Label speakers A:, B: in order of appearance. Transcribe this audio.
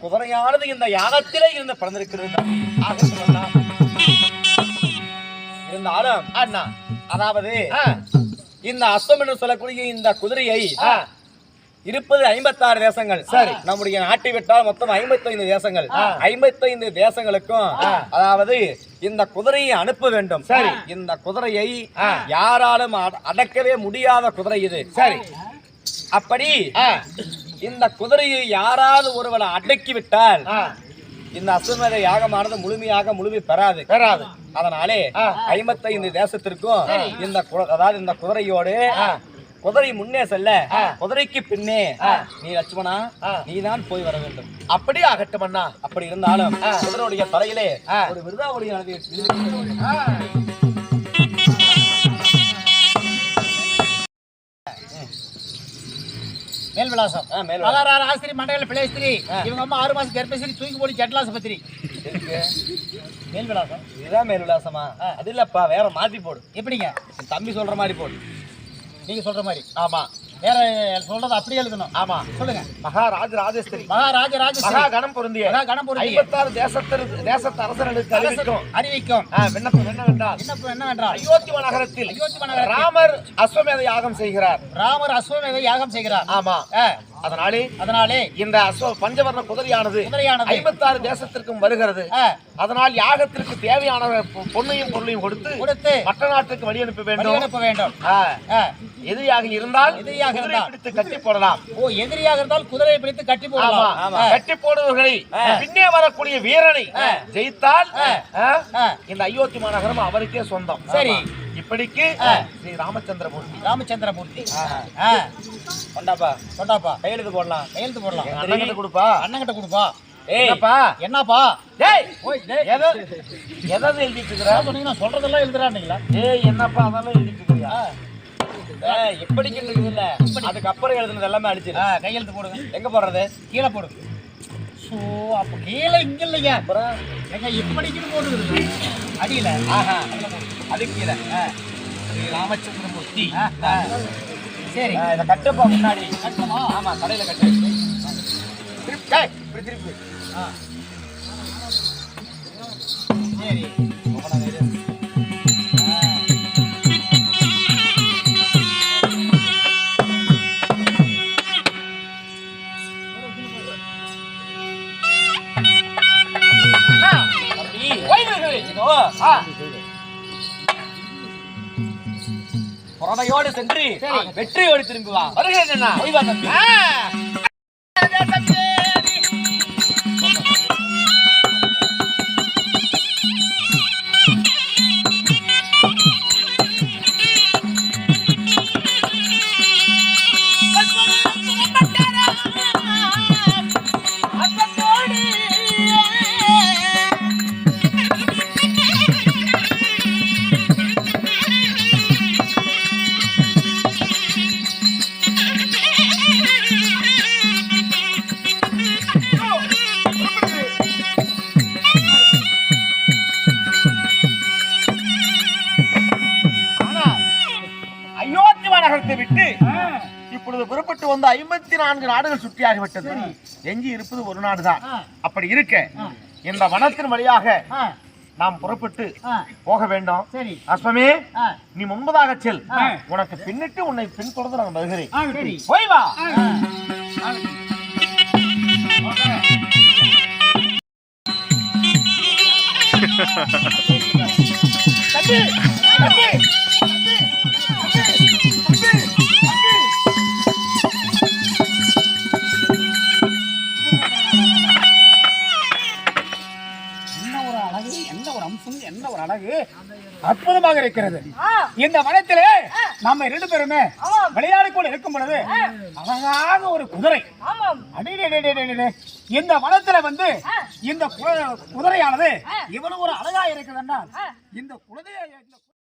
A: குதிரையானது இந்த யாகத்திலே இருந்து பிறந்திருக்கிறது. இருந்தாலும்
B: அண்ணா
A: அதாவது இந்த அஸ்வம் என்று சொல்லக்கூடிய இந்த குதிரையை இருப்பது ஐம்பத்தாறு தேசங்கள்
B: சரி.
A: நம்முடைய நாட்டை விட்டால் மொத்தம் ஐம்பத்தைந்து தேசங்கள். ஐம்பத்தைந்து தேசங்களுக்கும். அதாவது இந்த குதிரையை அனுப்ப வேண்டும்
B: சரி.
A: இந்த குதிரையை. யாராலும் அட- அடக்கவே முடியாத குதிரை இது
B: சரி
A: அப்படி இந்த குதிரையை யாராவது ஒருவனை அடக்கி விட்டால் இந்த அசுமத யாகமானது முழுமையாக முழுமை பெறாது.
B: பெறாது.
A: அதனாலே
B: ஆ.
A: ஐம்பத்தைந்து தேசத்திற்கும் இந்த அதாவது இந்த குதிரையோடு குதிரை முன்னே செல்ல குதிரைக்கு பின்னே நீ லட்சுமணா
B: ஆ.
A: நீதான் போய் வர வேண்டும்.
B: அப்படி ஆகட்டும் அண்ணா.
A: அப்படி இருந்தாலும். குதிரையுடைய தலையிலே. ஒரு விருதாவளியானது
C: மேல் விலாசம்
A: ஆ, மேல்
C: மகாராஜ ஆசிரி மண்டல பிளேஸ்திரி இவங்க அம்மா ஆறு மாசம் கர்ப்பஸ்திரி தூக்கி போடி ஜட்லாசபத்திரி
A: இருக்கு.
C: மேல் விலாசம்.
A: இதுதான் மேல் விலாசமா? அது இல்லப்பா வேற மாத்தி போடு.
C: எப்படிங்க?
A: தம்பி சொல்ற மாதிரி போடு.
C: நீங்க சொல்ற மாதிரி.
B: ஆமா.
C: வேற சொல்றது அப்படியே எழுதணும்.
B: ஆமா.
C: சொல்லுங்க.
B: மகாராஜ ராஜஸ்திரி.
C: மகாராஜ ராஜ
B: மகா கணம் பொருந்திய.
C: மகா கணம் பொருந்திய.
B: ஐம்பத்தாறு தேசத்திற்கு தேசத்து அரசர்களுக்கு அறிவிக்கும்.
C: அறிவிக்கும்.
B: விண்ணப்பம் என்னவென்றால்
C: என்ன என்னவென்றால்?
B: அயோத்தி நகரத்தில்
C: அயோத்தி நகரத்தில்.
B: ராமர் அஸ்வமேத யாகம் செய்கிறார்.
C: ராமர் அஸ்வமேத யாகம் செய்கிறார்.
B: ஆமா. அதனாலே
C: அதனாலே
B: இந்த அஸ்வ பஞ்சவர்ண குதிரையானது
C: குதிரையானது
B: ஐம்பத்தாறு தேசத்திற்கும் வருகிறது. அதனால் யாகத்திற்கு தேவையான பொ- பொன்னையும் பொருளையும் கொடுத்து
C: கொடுத்து
B: மற்ற நாட்டுக்கு வழி அனுப்ப வேண்டும்.
C: அனுப்ப வேண்டும்
B: எதிரியாக இருந்தால்
C: எதிரியாக இருந்தால்.
B: பிடித்து கட்டி போடலாம்.
C: ஓ எதிரியாக இருந்தால் குதிரையை பிடித்து கட்டி போடலாம்.
B: கட்டி போடுவர்களை பின்னே வரக்கூடிய வீரனை ஜெயித்தால் இந்த அயோத்தி மாநகரம் அவருக்கே சொந்தம்.
C: சரி.
B: இப்படிக்கு ஸ்ரீ ராமச்சந்திரமூர்த்தி.
C: ராமச்சந்திரமூர்த்தி.
B: ஆ.
C: ஆ,
A: கொண்டாப்பா
C: கொண்டாப்பா.
A: கையெழுத்து போடலாம்
C: கையெழுத்து போடலாம்.
B: எங்க அண்ணன்கிட்ட கொடுப்பா.
C: அண்ணங்கிட்ட கொடுப்பா.
A: ஏய்
B: என்னப்பா?
C: என்னப்பா?
B: டேய்! எதை எதாவது எழுதிட்டு இருக்கிற
C: என்ன சொன்னீங்க நான் சொல்றதெல்லாம் எழுதுறானுங்களா?
B: ஏய் என்னப்பா அதெல்லாம் எழுதிட்டு இருக்கிறியா
A: எப்படிக்கு இருக்குது இல்ல அதுக்கப்புறம் எழுதுனது எல்லாமே அடிச்சிரு
C: ஆ, கையெழுத்து போடுங்க.
A: எங்க போடுறது?
C: கீழே போடுங்க ஸோ அப்போ கீழே இங்க இல்லைங்க.
A: அப்புறம்
C: எங்க இப்படிக்குன்னு போட்டுருது அடியில.
A: ஆஹா. அது கீழே.
C: ஆ, ஆ. சரி.
A: இதை கட்டுப்பா முன்னாடி.
C: கட்டணுமா?
A: ஆமா தலையில கட்டு திருப்பி. இப்படி திருப்பி.
C: ஆ. சரி.
A: ஆ. புறமையோடு சென்று வெற்றியோடு திரும்பி வா
B: வருகிறேன் மாநகரத்தை விட்டு இப்பொழுது புறப்பட்டு வந்த ஐம்பத்தி நான்கு நாடுகள் சுற்றியாகிவிட்டது. எஞ்சி இருப்பது ஒரு நாடுதான். அப்படி இருக்க இந்த வனத்தின் வழியாக நாம் புறப்பட்டு போக வேண்டும். அஸ்வமே நீ முன்பதாக செல். உனக்கு பின்னிட்டு உன்னை பின்தொடர்ந்து நான் வருகிறேன். போய் வா. தம்பி, தம்பி,
C: அம்சம் என்ன ஒரு அழகு? அற்புதமாக இருக்கிறது. இந்த வனத்திலே நம்ம இரண்டு பேருமே விளையாடி கொண்டு இருக்கும் பொழுது அழகாக ஒரு குதிரை. இந்த வனத்துல வந்து இந்த குதிரையானது இவ்வளவு ஒரு அழகா இருக்குதுன்னா இந்த இந்த